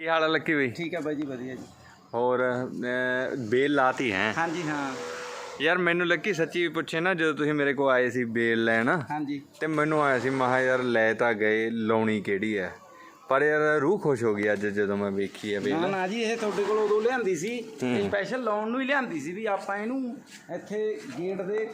ਕੀ ਹਾਲ ਹੈ ਲੱਕੀ ਬਈ? ਠੀਕ ਹੈ ਬਾਈ ਜੀ ਵਧੀਆ ਜੀ। ਹੋਰ ਅਹ, ਬੇਲ ਲਾਤੀ ਹੈ। ਹਾਂਜੀ ਹਾਂ। ਯਾਰ ਮੈਨੂੰ ਲੱਕੀ ਸੱਚੀ ਪੁੱਛੇ ਨਾ ਜਦੋਂ ਤੁਸੀਂ ਮੇਰੇ ਕੋਲ ਆਏ ਸੀ ਬੇਲ ਲੈਣ ਹਾਂਜੀ। ਤੇ ਮੈਨੂੰ ਆਇਆ ਸੀ ਮਹਾ ਯਾਰ ਲੈ ਤਾਂ ਗਏ ਲਾਉਣੀ ਕਿਹੜੀ ਹੈ? ਪਰ ਯਾਰ ਰੂਹ ਖੁਸ਼ ਹੋ ਗਈ ਅੱਜ ਜਦੋਂ ਮੈਂ ਵੇਖੀ ਹੈ ਨਾ ਬੇਲ। ਨਾ ਜੀ ਇਹ ਤੁਹਾਡੇ ਕੋਲ ਉਦੋਂ ਲਿਆਂਦੀ ਸੀ। ਸਪੈਸ਼ਲ ਲਾਉਣ ਨੂੰ ਹੀ ਲਿਆਂਦੀ ਸੀ ਵੀ ਆਪਾਂ ਇਹਨੂੰ ਇੱਥੇ ਗੇਟ ਦੇ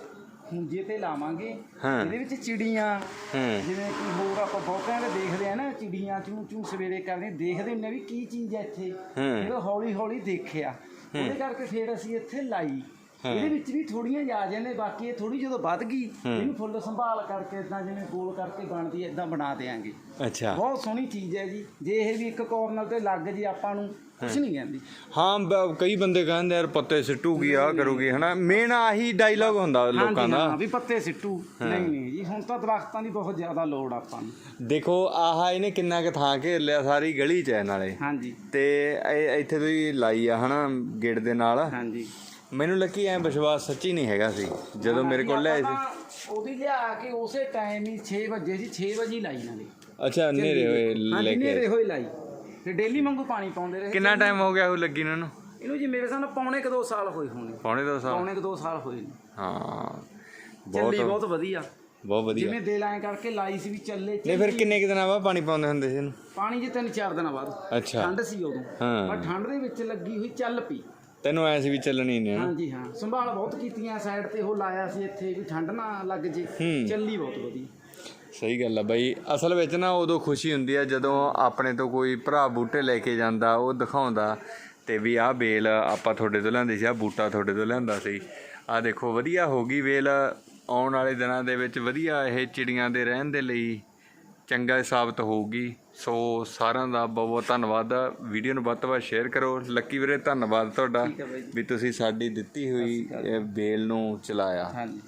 ਖੁੰਝੇ ਤੇ ਲਾਵਾਂਗੇ। ਹਾਂ। ਇਹਦੇ ਵਿੱਚ ਚਿੜੀਆਂ। ਹੂੰ। ਜਿਵੇਂ ਕਿ ਹੋਰ ਆਪਾਂ ਬਹੁਤਿਆਂ ਦੇ ਦੇਖਦੇ ਆ ਨਾ ਚਿੜੀਆਂ ਚੂੰ ਚੂੰ ਸਵੇਰੇ ਕਰਦੇ ਦੇਖਦੇ ਹੁੰਦੇ ਵੀ ਕੀ ਚੀਜ਼ ਹੈ ਇੱਥੇ। ਹੂੰ। ਫਿਰ ਹੌਲੀ ਹੌਲੀ ਦੇਖਿਆ ਉਹਦੇ ਕਰਕੇ ਫਿਰ ਅਸੀਂ ਇੱਥੇ ਲਾਈ। ਇਹਦੇ ਵਿੱਚ ਵੀ ਥੋੜੀਆਂ ਜਾ ਜਾਂਦੇ ਬਾਕੀ ਇਹ ਥੋੜੀ ਜਦੋਂ ਵੱਧ ਗਈ ਇਹਨੂੰ ਫੁੱਲ ਸੰਭਾਲ ਕਰਕੇ ਇਦਾਂ ਜਿਵੇਂ ਗੋਲ ਕਰਕੇ ਬਣਦੀ ਹੈ ਇਦਾਂ ਬਣਾ ਦੇਾਂਗੇ ਅੱਛਾ। ਬਹੁਤ ਸੋਹਣੀ ਚੀਜ਼ ਹੈ ਜੀ। ਜੇ ਇਹ ਵੀ ਇੱਕ ਕੋਰਨਰ ਤੇ ਲੱਗ ਜੇ ਆਪਾਂ ਨੂੰ ਕੁਝ ਨਹੀਂ ਕਹਿੰਦੀ। ਹਾਂ ਕਈ ਬੰਦੇ ਕਹਿੰਦੇ ਯਾਰ ਪੱਤੇ ਸਿੱਟੂਗੀ ਆ ਕਰੂਗੀ ਹਨਾ? ਮੇਨ ਆਹੀ ਡਾਇਲੌਗ ਹੁੰਦਾ ਲੋਕਾਂ ਦਾ। ਹਾਂ, ਵੀ ਪੱਤੇ ਸਿੱਟੂ। ਨਹੀਂ ਨਹੀਂ ਜੀ ਹੁਣ ਤਾਂ ਦਰਖਤਾਂ ਦੀ ਬਹੁਤ ਜ਼ਿਆਦਾ ਲੋੜ ਆਪਾਂ ਨੂੰ। ਦੇਖੋ ਆਹ ਇਹਨੇ ਕਿੰਨਾ ਕੁ ਥਾਂ ਘੇਰ ਲਿਆ ਸਾਰੀ ਗਲੀ ਚ ਹੈ ਨਾਲੇ ਹਾਂਜੀ। ਤੇ ਇਹ- ਇੱਥੇ ਤੁਸੀਂ ਲਾਈ ਆ ਹਨਾ ਗੇਟ ਦੇ ਨਾਲ। ਹਾਂਜੀ। ਮੈਨੂੰ ਲੱਗੀ ਐ ਵਿਸ਼ਵਾਸ ਸੱਚੀ ਨਹੀਂ ਹੈਗਾ ਸੀ ਜਦੋਂ ਮੇਰੇ ਕੋਲ ਲਿਆਏ ਸੀ। ਤਾਂ ਉਹਦੀ ਲਿਆ ਕੇ ਉਸੇ ਟਾਈਮ ਹੀ 6 ਵਜੇ ਸੀ 6 ਵਜੇ ਹੀ ਲਾਈ ਨਾਲੇ ਅੱਛਾ ਹਨੇਰੇ ਹੋਏ ਲੈ ਹਾਂਜੀ ਕੇ ਨੇਰੇ ਹੋਏ ਲਾਈ। ਤੇ ਡੇਲੀ ਵਾਂਗੂ ਪਾਣੀ ਪਾਉਂਦੇ ਰਹੇ। ਕਿੰਨਾ ਟਾਈਮ ਹੋ ਗਿਆ ਉਹ ਲੱਗੀ ਨੂੰ ਇਹਨੂੰ? ਇਹਨੂੰ ਜੀ ਮੇਰੇ ਸਾਹਮਣੇ ਪੌਣੇ ਕ 2 ਸਾਲ ਹੋਏ ਹੋਣੇ। ਪੌਣੇ ਦੋ ਸਾਲ? ਪੌਣੇ ਕ 2 ਸਾਲ ਹੋਏ ਨੇ। ਹਾਂ ਚੱਲੀ ਬਹੁਤ ਬਹੁਤ ਵਧੀਆ। ਬਹੁਤ ਵਧੀਆ। ਜਿਵੇਂ ਦਿਲ ਐਂ ਕਰਕੇ ਲਾਈ ਸੀ ਵੀ ਚੱਲੇ ਨਹੀਂ ਫਿਰ ਕਿੰਨੇ ਕਿ ਦਿਨਾਂ ਬਾਅਦ ਪਾਣੀ ਪਾਉਂਦੇ ਹੁੰਦੇ ਸੀ ਇਹਨੂੰ? ਪਾਣੀ ਜੀ ਤਿੰਨ ਚਾਰ ਦਿਨਾਂ ਬਾਅਦ। ਅੱਛਾ। ਠੰਡ ਸੀ ਉਦੋਂ। ਹਾਂ। ਪਰ ਠੰਡ ਦੇ ਵਿੱਚ ਲੱਗੀ ਹੋਈ ਚੱਲ ਪਈ। ਤੈਨੂੰ ਐ ਸੀ ਵੀ ਚੱਲਣੀ ਨਹੀਂ ਨਾ ਹਾਂਜੀ ਹਾਂ। ਸੰਭਾਲ ਬਹੁਤ ਕੀਤੀਆਂ ਸਾਈਡ ਤੇ ਉਹ ਲਾਇਆ ਸੀ ਇੱਥੇ ਵੀ ਠੰਡ ਨਾ ਲੱਗ ਜੇ। ਚੱਲੀ ਬਹੁਤ ਵਧੀਆ। ਸਹੀ ਗੱਲ ਆ ਬਾਈ। ਅਸਲ ਵਿੱਚ ਨਾ ਉਦੋਂ ਖੁਸ਼ੀ ਹੁੰਦੀ ਆ ਜਦੋਂ ਆਪਣੇ ਤੋਂ ਕੋਈ ਭਰਾ ਬੂਟੇ ਲੈ ਕੇ ਜਾਂਦਾ ਉਹ ਦਿਖਾਉਂਦਾ ਤੇ ਵੀ ਆਹ ਬੇਲ ਆਪਾਂ ਤੁਹਾਡੇ ਤੋਂ ਲਿਆਂਦੀ ਸੀ ਆਹ ਬੂਟਾ ਤੁਹਾਡੇ ਤੋਂ ਲਿਆਂਦਾ ਸੀ। ਆਹ ਦੇਖੋ ਵਧੀਆ ਹੋ ਗਈ ਵੇਲ ਆਉਣ ਵਾਲੇ ਦਿਨਾਂ ਦੇ ਵਿੱਚ ਵਧੀਆ ਇਹ ਚਿੜੀਆਂ ਦੇ ਰਹਿਣ ਦੇ ਲਈ। ਚੰਗਾ ਸਾਬਤ ਹੋਊਗੀ। ਸੋ ਸਾਰਿਆਂ ਦਾ ਬਹੁਤ ਬਹੁਤ ਧੰਨਵਾਦ। ਵੀਡੀਓ ਨੂੰ ਵੱਧ ਤੋਂ ਵੱਧ ਸ਼ੇਅਰ ਕਰੋ। ਲੱਕੀ ਵੀਰੇ ਧੰਨਵਾਦ ਤੁਹਾਡਾ। ਵੀ ਤੁਸੀਂ ਸਾਡੀ ਦਿੱਤੀ ਹੋਈ ਇਹ ਬੇਲ ਨੂੰ ਚਲਾਇਆ। ਹਾਂਜੀ।